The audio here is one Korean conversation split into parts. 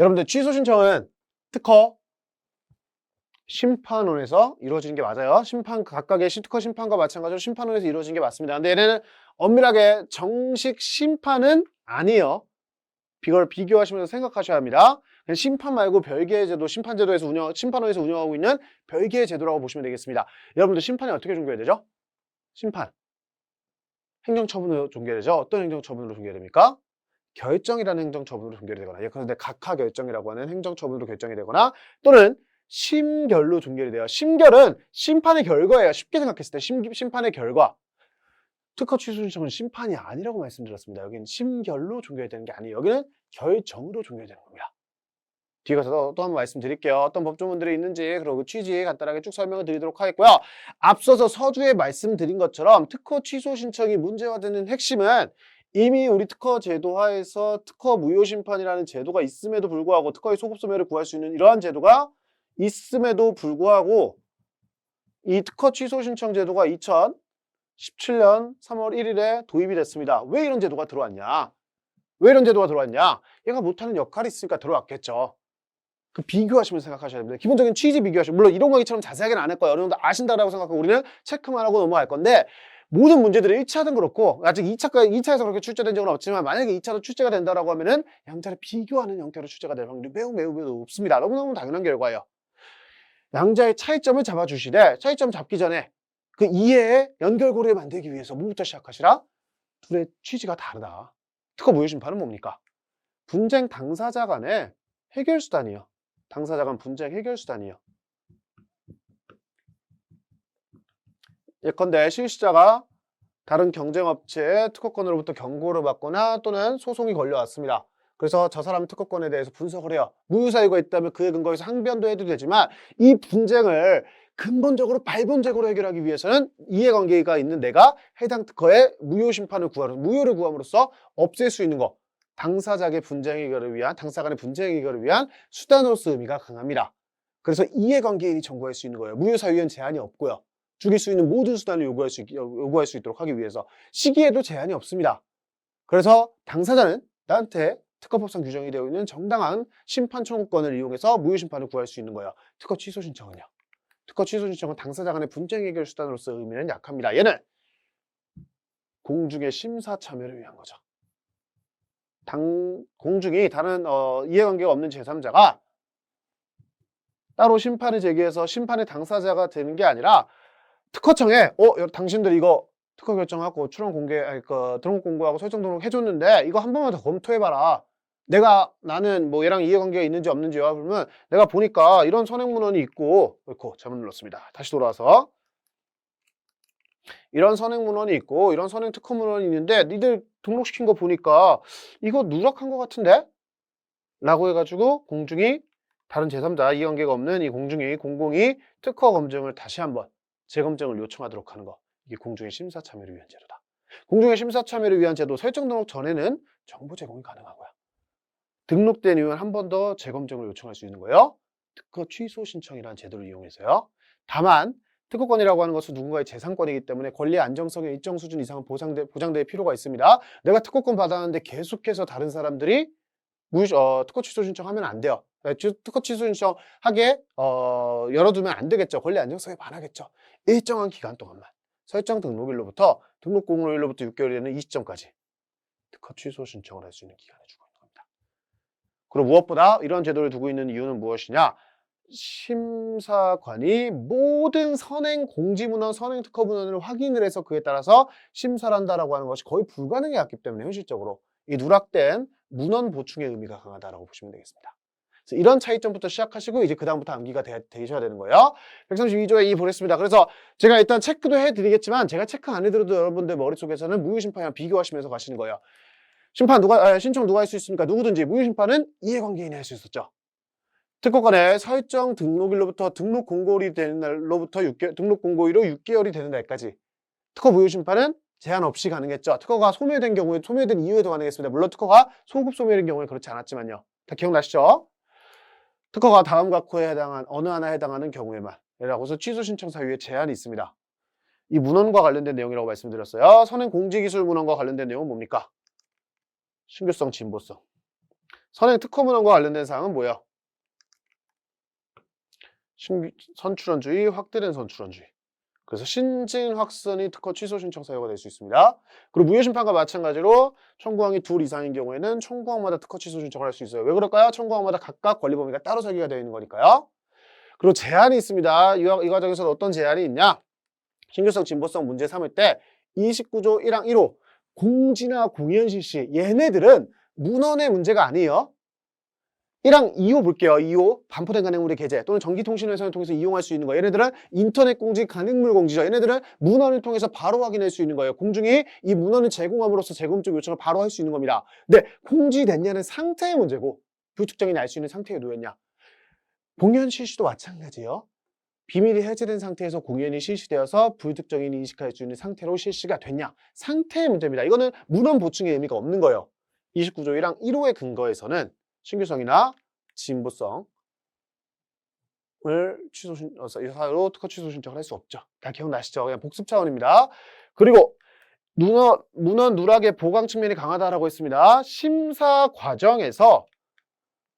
여러분들 취소 신청은 특허 심판원에서 이루어지는 게 맞아요. 심판 각각의 시- 특허 심판과 마찬가지로 심판원에서 이루어지는 게 맞습니다. 근데 얘네는 엄밀하게 정식 심판은 아니에요. 이걸 비교하시면서 생각하셔야 합니다. 심판 말고 별개의 제도, 심판제도에서 운영, 심판원에서 운영하고 있는 별개의 제도라고 보시면 되겠습니다. 여러분들 심판이 어떻게 종결되죠? 심판. 행정처분으로 종결되죠. 어떤 행정처분으로 종결됩니까? 결정이라는 행정처분으로 종결이 되거나 예컨대 각하 결정이라고 하는 행정처분으로 결정이 되거나 또는 심결로 종결이 돼요. 심결은 심판의 결과예요. 쉽게 생각했을 때 심, 심판의 결과. 특허 취소 신청은 심판이 아니라고 말씀드렸습니다. 여기는 심결로 종결이 되는 게 아니에요. 여기는 결정으로 종결이 되는 겁니다. 뒤에 가서 또한번 말씀드릴게요. 어떤 법조문들이 있는지 그리고 그 취지 간단하게 쭉 설명을 드리도록 하겠고요. 앞서서 서두에 말씀드린 것처럼 특허 취소 신청이 문제화되는 핵심은 이미 우리 특허 제도 하에서 특허 무효 심판이라는 제도가 있음에도 불구하고 특허의 소급 소멸을 구할 수 있는 이러한 제도가 있음에도 불구하고 이 특허 취소 신청 제도가 2017년 3월 1일에 도입이 됐습니다. 왜 이런 제도가 들어왔냐? 왜 이런 제도가 들어왔냐? 얘가 못하는 역할이 있으니까 들어왔겠죠. 그 비교하시면서 생각하셔야 됩니다. 기본적인 취지 비교하시면 물론 이런 거기처럼 자세하게는 안 할 거예요. 어느 정도 아신다라고 생각하고 우리는 체크만 하고 넘어갈 건데 모든 문제들이 1차든 그렇고 아직 2차까지 2차에서 그렇게 출제된 적은 없지만 만약에 2차로 출제가 된다라고 하면은 양자를 비교하는 형태로 출제가 될 확률이 매우 매우 매우 높습니다. 너무너무 당연한 결과예요. 양자의 차이점을 잡아주시되 차이점 잡기 전에 그 이해의 연결고리를 만들기 위해서 뭐부터 시작하시라? 둘의 취지가 다르다. 특허 무효 심 판은 뭡니까? 분쟁 당사자 간의 해결 수단이요. 당사자 간 분쟁 해결 수단이요. 예컨대 실시자가 다른 경쟁업체의 특허권으로부터 경고를 받거나 또는 소송이 걸려왔습니다. 그래서 저 사람 특허권에 대해서 분석을 해요. 무효사유가 있다면 그에 근거해서 항변도 해도 되지만 이 분쟁을 근본적으로 발본적으로 해결하기 위해서는 이해관계가 있는 내가 해당 특허의 무효 심판을 구하로 무효를 구함으로써 없앨 수 있는 거 당사자의 분쟁 해결을 위한 당사 간의 분쟁 해결을 위한 수단으로서 의미가 강합니다. 그래서 이해관계인이 청구할 수 있는 거예요. 무효 사유엔 제한이 없고요. 죽일 수 있는 모든 수단을 요구할 수, 있- 요구할 수 있도록 하기 위해서 시기에도 제한이 없습니다. 그래서 당사자는 나한테 특허법상 규정이 되어 있는 정당한 심판 청구권을 이용해서 무효 심판을 구할 수 있는 거예요. 특허 취소 신청은요. 특허 취소 신청은 당사자 간의 분쟁 해결 수단으로서 의미는 약합니다. 얘는 공중의 심사 참여를 위한 거죠. 당, 공중이 다른 어, 이해관계가 없는 제3자가 따로 심판을 제기해서 심판의 당사자가 되는 게 아니라 특허청에 어 여- 당신들 이거 특허 결정하고 출원 공개 아니 그 등록 공고하고 설정 등록 해줬는데 이거 한 번만 더 검토해봐라. 내가 나는 뭐 얘랑 이해관계가 있는지 없는지요. 그러면 내가 보니까 이런 선행 문헌이 있고 옳고 잘못 눌렀습니다. 다시 돌아와서 이런 선행 문헌이 있고 이런 선행 특허 문헌이 있는데 니들 등록시킨 거 보니까 이거 누락한 것 같은데? 라고 해가지고 공중이 다른 제3자 이해관계가 없는 이 공중이 공공이 특허 검증을 다시 한번 재검증을 요청하도록 하는 거 이게 공중의 심사 참여를 위한 제도다. 공중의 심사 참여를 위한 제도 설정 등록 전에는 정보 제공이 가능하고요. 등록된 이후에 한 번 더 재검증을 요청할 수 있는 거예요. 특허 취소 신청이라는 제도를 이용해서요. 다만 특허권이라고 하는 것은 누군가의 재산권이기 때문에 권리 안정성의 일정 수준 이상은 보장돼, 보장될 필요가 있습니다. 내가 특허권 받았는데 계속해서 다른 사람들이 무, 어, 특허 취소 신청하면 안 돼요. 네, 취- 특허 취소 신청하게 어, 열어두면 안 되겠죠. 권리 안정성에 반하겠죠. 일정한 기간 동안만 설정 등록일로부터 등록 공로일로부터 6개월이 되는 이 시점까지 특허 취소 신청을 할 수 있는 기간을 주고 있는 겁니다. 그리고 무엇보다 이런 제도를 두고 있는 이유는 무엇이냐? 심사관이 모든 선행 공지문헌, 선행 특허 문헌을 확인을 해서 그에 따라서 심사를 한다라고 하는 것이 거의 불가능해왔기 때문에 현실적으로 이 누락된 문헌 보충의 의미가 강하다라고 보시면 되겠습니다. 이런 차이점부터 시작하시고 이제 그 다음부터 암기가 되, 되셔야 되는 거예요. 132조에 이 보냈습니다. 그래서 제가 일단 체크도 해드리겠지만 제가 체크 안 해드려도 여러분들 머릿속에서는 무효심판이랑 비교하시면서 가시는 거예요. 심판 누가 아, 신청 누가 할 수 있습니까? 누구든지 무효심판은 이해관계인이 할 수 있었죠. 특허권의 설정 등록일로부터 등록 공고일이 되는 날로부터 6개, 등록 공고일로 6개월이 되는 날까지 특허 무효 심판은 제한 없이 가능했죠. 특허가 소멸된 경우에 소멸된 이후에도 가능했습니다. 물론 특허가 소급 소멸인 경우에 그렇지 않았지만요. 다 기억나시죠? 특허가 다음 각 호에 해당한 어느 하나에 해당하는 경우에만 라고서 취소 신청 사유에 제한이 있습니다. 이 문헌과 관련된 내용이라고 말씀드렸어요. 선행 공지기술 문헌과 관련된 내용은 뭡니까? 신규성, 진보성. 선행 특허 문헌과 관련된 사항은 뭐예요? 신규, 선출원주의, 확대된 선출원주의. 그래서 신진 확선이 특허 취소 신청 사유가 될 수 있습니다. 그리고 무효 심판과 마찬가지로 청구항이 둘 이상인 경우에는 청구항마다 특허 취소 신청을 할 수 있어요. 왜 그럴까요? 청구항마다 각각 권리 범위가 따로 설계가 되어 있는 거니까요. 그리고 제한이 있습니다. 이, 이 과정에서 어떤 제한이 있냐? 신규성, 진보성 문제 삼을 때 29조 1항 1호 공지나 공연 실시 얘네들은 문헌의 문제가 아니에요. 1항 2호 볼게요. 2호 반포된 간행물의 게재 또는 전기통신회사를 통해서 이용할 수 있는 거. 얘네들은 인터넷 공지, 간행물 공지죠. 얘네들은 문헌을 통해서 바로 확인할 수 있는 거예요. 공중이 이 문헌을 제공함으로써 제공적 요청을 바로 할 수 있는 겁니다. 근데 공지됐냐는 상태의 문제고 불특정인이 알수 있는 상태에 놓였냐. 공연 실시도 마찬가지예요. 비밀이 해제된 상태에서 공연이 실시되어서 불특정인이 인식할 수 있는 상태로 실시가 됐냐. 상태의 문제입니다. 이거는 문헌 보충의 의미가 없는 거예요. 29조 1항 1호의 근거에서는 신규성이나 진보성을 취소 신, 어, 이 사유로 특허 취소 신청을 할 수 없죠. 다 기억나시죠? 그냥 복습 차원입니다. 그리고 문헌, 문헌 누락의 보강 측면이 강하다라고 했습니다. 심사 과정에서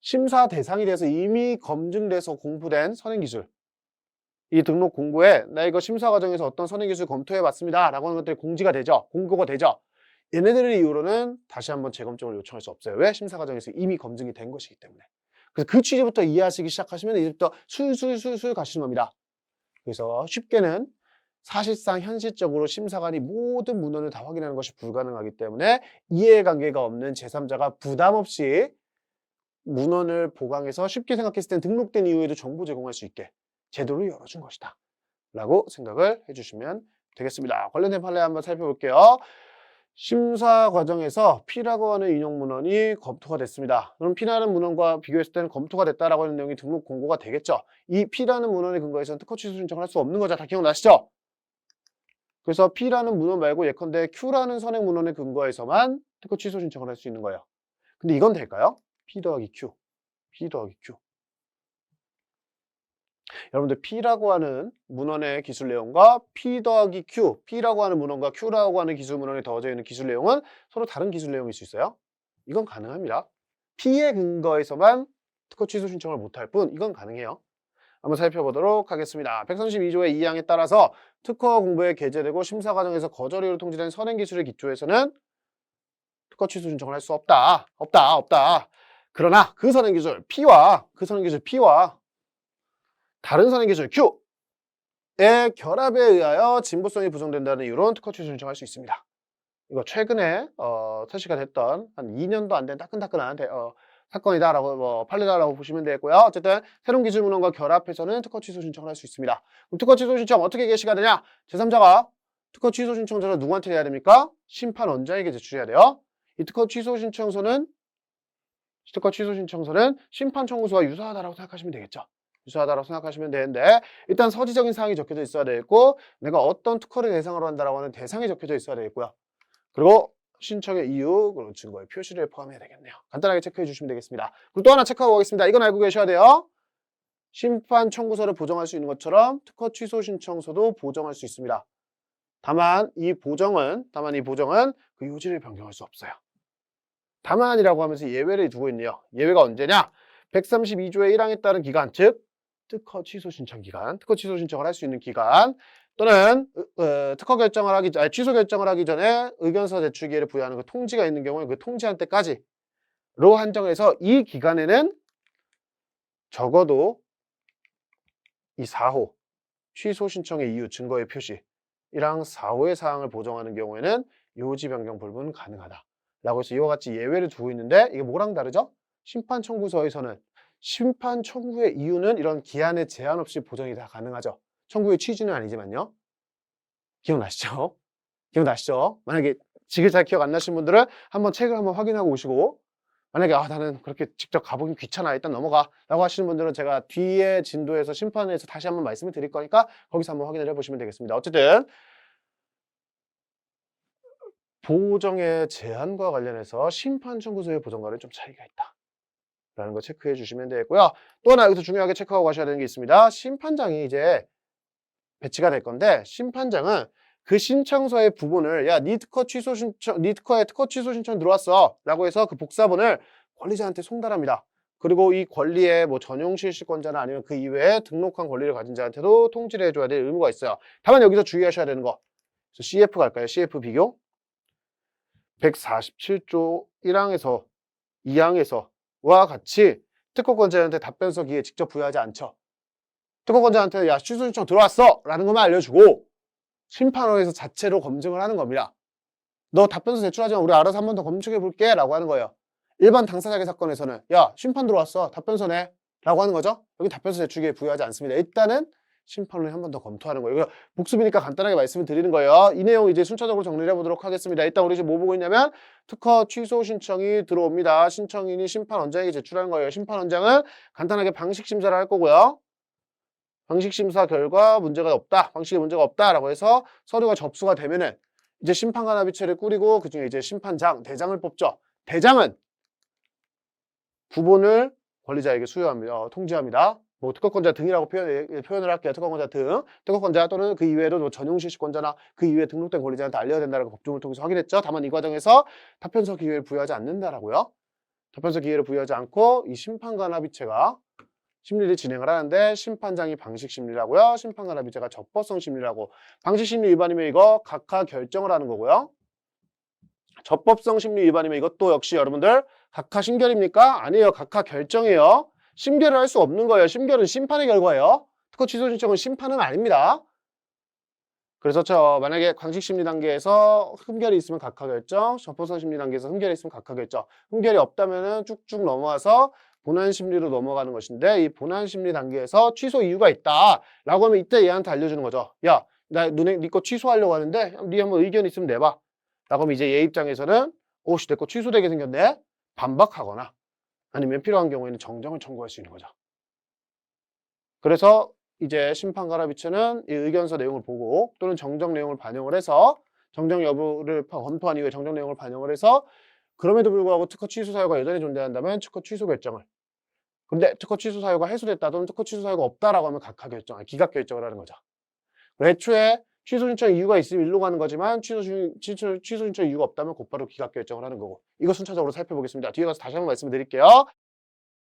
심사 대상이 돼서 이미 검증돼서 공부된 선행기술 이 등록 공고에 나 이거 심사 과정에서 어떤 선행기술 검토해 봤습니다 라고 하는 것들이 공지가 되죠. 공고가 되죠. 얘네들을 이유로는 다시 한번 재검증을 요청할 수 없어요. 왜? 심사 과정에서 이미 검증이 된 것이기 때문에. 그래서 그 취지부터 이해하시기 시작하시면 이제부터 술술술술 가시는 겁니다. 그래서 쉽게는 사실상 현실적으로 심사관이 모든 문헌을 다 확인하는 것이 불가능하기 때문에 이해관계가 없는 제3자가 부담 없이 문헌을 보강해서 쉽게 생각했을 땐 등록된 이후에도 정보 제공할 수 있게 제도를 열어준 것이다. 라고 생각을 해주시면 되겠습니다. 관련된 판례 한번 살펴볼게요. 심사 과정에서 P라고 하는 인용 문헌이 검토가 됐습니다. 그럼 P라는 문헌과 비교했을 때는 검토가 됐다라고 하는 내용이 등록 공고가 되겠죠. 이 P라는 문헌의 근거에서는 특허 취소 신청을 할 수 없는 거죠. 다 기억나시죠? 그래서 P라는 문헌 말고 예컨대 Q라는 선행 문헌의 근거에서만 특허 취소 신청을 할 수 있는 거예요. 근데 이건 될까요? P 더하기 Q, P 더하기 Q. 여러분들 P라고 하는 문헌의 기술 내용과 P 더하기 Q, P라고 하는 문헌과 Q라고 하는 기술 문헌에 더해져 있는 기술 내용은 서로 다른 기술 내용일 수 있어요. 이건 가능합니다. P의 근거에서만 특허 취소 신청을 못할 뿐 이건 가능해요. 한번 살펴보도록 하겠습니다. 132조의 2항에 따라서 특허 공부에 게재되고 심사 과정에서 거절이로 통지된 선행 기술의 기초에서는 특허 취소 신청을 할 수 없다. 없다. 없다. 그러나 그 선행 기술 P와 그 선행 기술 P와 다른 선행 기술 Q의 결합에 의하여 진보성이 부정된다는 이유로 특허 취소 신청할 수 있습니다. 이거 최근에 어, 설치가 됐던 한 2년도 안 된 따끈따끈한 대- 어, 사건이다라고 뭐 판례다라고 보시면 되고요. 어쨌든 새로운 기술 문헌과 결합해서는 특허 취소 신청을 할 수 있습니다. 그럼 특허 취소 신청 어떻게 개시가 되냐? 제3자가 특허 취소 신청서를 누구한테 내야 됩니까? 심판 원장에게 제출해야 돼요. 이 특허 취소 신청서는 특허 취소 신청서는 심판 청구서와 유사하다라고 생각하시면 되겠죠. 유사하다고 생각하시면 되는데 일단 서지적인 사항이 적혀져 있어야 되겠고 내가 어떤 특허를 대상으로 한다라고 하는 대상이 적혀져 있어야 되겠고요. 그리고 신청의 이유, 그리고 증거의 표시를 포함해야 되겠네요. 간단하게 체크해 주시면 되겠습니다. 그리고 또 하나 체크하고 가겠습니다. 이건 알고 계셔야 돼요. 심판 청구서를 보정할 수 있는 것처럼 특허 취소 신청서도 보정할 수 있습니다. 다만 이 보정은 다만 이 보정은 그 요지를 변경할 수 없어요. 다만이라고 하면서 예외를 두고 있네요. 예외가 언제냐? 132조의 1항에 따른 기간, 즉 특허 취소 신청 기간, 특허 취소 신청을 할 수 있는 기간 또는 어, 어, 특허 결정을 하기 전, 아니, 취소 결정을 하기 전에 의견서 제출 기회를 부여하는 그 통지가 있는 경우에 그 통지한 때까지로 한정해서 이 기간에는 적어도 이 4호 취소 신청의 이유 증거의 표시 1항 4호의 사항을 보정하는 경우에는 요지 변경 불분 가능하다. 라고 해서 이와 같이 예외를 두고 있는데 이게 뭐랑 다르죠? 심판 청구서에서는 심판 청구의 이유는 이런 기한의 제한 없이 보정이 다 가능하죠. 청구의 취지는 아니지만요. 기억나시죠? 기억나시죠? 만약에 지금 잘 기억 안 나신 분들은 한번 책을 한번 확인하고 오시고 만약에 아 나는 그렇게 직접 가보기 귀찮아 일단 넘어가 라고 하시는 분들은 제가 뒤에 진도에서 심판에서 다시 한번 말씀을 드릴 거니까 거기서 한번 확인을 해보시면 되겠습니다. 어쨌든 보정의 제한과 관련해서 심판 청구서의 보정과는 좀 차이가 있다. 라는 거 체크해 주시면 되겠고요. 또 하나 여기서 중요하게 체크하고 가셔야 되는 게 있습니다. 심판장이 이제 배치가 될 건데 심판장은 그 신청서의 부분을 야, 니 특허 취소 신청, 니 특허에 특허 취소 신청 들어왔어. 라고 해서 그 복사본을 권리자한테 송달합니다. 그리고 이 권리의 뭐 전용 실시권자나 아니면 그 이외에 등록한 권리를 가진 자한테도 통지를 해줘야 될 의무가 있어요. 다만 여기서 주의하셔야 되는 거. CF 갈까요? CF 비교. 147조 1항에서 2항에서 와 같이 특허권자한테 답변서 기회 직접 부여하지 않죠. 특허권자한테 야 취소 신청 들어왔어 라는 것만 알려주고 심판원에서 자체로 검증을 하는 겁니다. 너 답변서 제출하지 마 우리 알아서 한 번 더 검증해 볼게 라고 하는 거예요. 일반 당사자계 사건에서는 야 심판 들어왔어 답변서 내 라고 하는 거죠. 여기 답변서 제출기에 부여하지 않습니다. 일단은 심판원이 한 번 더 검토하는 거예요. 복습이니까 간단하게 말씀을 드리는 거예요. 이 내용 이제 순차적으로 정리를 해보도록 하겠습니다. 일단 우리 지금 뭐 보고 있냐면 특허 취소 신청이 들어옵니다. 신청인이 심판원장에게 제출하는 거예요. 심판원장은 간단하게 방식 심사를 할 거고요. 방식 심사 결과 문제가 없다. 방식에 문제가 없다라고 해서 서류가 접수가 되면은 이제 심판관 합의체를 꾸리고 그중에 이제 심판장, 대장을 뽑죠. 대장은 구본을 권리자에게 수여합니다. 어, 통지합니다. 뭐 특허권자 등이라고 표현, 표현을 할게요. 특허권자 등. 특허권자 또는 그 이외에도 뭐 전용 실시권자나 그 이외에 등록된 권리자한테 알려야 된다라고 법조문을 통해서 확인했죠. 다만 이 과정에서 답변서 기회를 부여하지 않는다라고요. 답변서 기회를 부여하지 않고 이 심판관 합의체가 심리를 진행을 하는데 심판장이 방식 심리라고요. 심판관 합의체가 적법성 심리라고. 방식 심리 위반이면 이거 각하 결정을 하는 거고요. 적법성 심리 위반이면 이것도 역시 여러분들 각하 심결입니까? 아니에요. 각하 결정이에요. 심결을 할 수 없는 거예요. 심결은 심판의 결과예요. 특허 취소 신청은 심판은 아닙니다. 그래서 저 만약에 광식 심리 단계에서 흠결이 있으면 각하 결정, 적법성 심리 단계에서 흠결이 있으면 각하 결정. 흠결이 없다면은 쭉쭉 넘어와서 본안 심리로 넘어가는 것인데 이 본안 심리 단계에서 취소 이유가 있다라고 하면 이때 얘한테 알려주는 거죠. 야, 나 눈에 니거 취소하려고 하는데 네 한번 의견 있으면 내봐. 라고 하면 이제 얘 입장에서는 오씨 내 거 취소되게 생겼네. 반박하거나 아니면 필요한 경우에는 정정을 청구할 수 있는 거죠. 그래서 이제 심판관 합의체는 이 의견서 내용을 보고 또는 정정 내용을 반영을 해서 정정 여부를 파- 검토한 이후에 정정 내용을 반영을 해서 그럼에도 불구하고 특허 취소 사유가 여전히 존재한다면 특허 취소 결정을 근데 특허 취소 사유가 해소됐다 또는 특허 취소 사유가 없다라고 하면 각하 결정, 기각 결정을 하는 거죠. 애초에 취소 신청 이유가 있으면 일로 가는 거지만 취소, 신- 취소, 취소 신청 이유가 없다면 곧바로 기각 결정을 하는 거고 이거 순차적으로 살펴보겠습니다. 뒤에 가서 다시 한번 말씀을 드릴게요.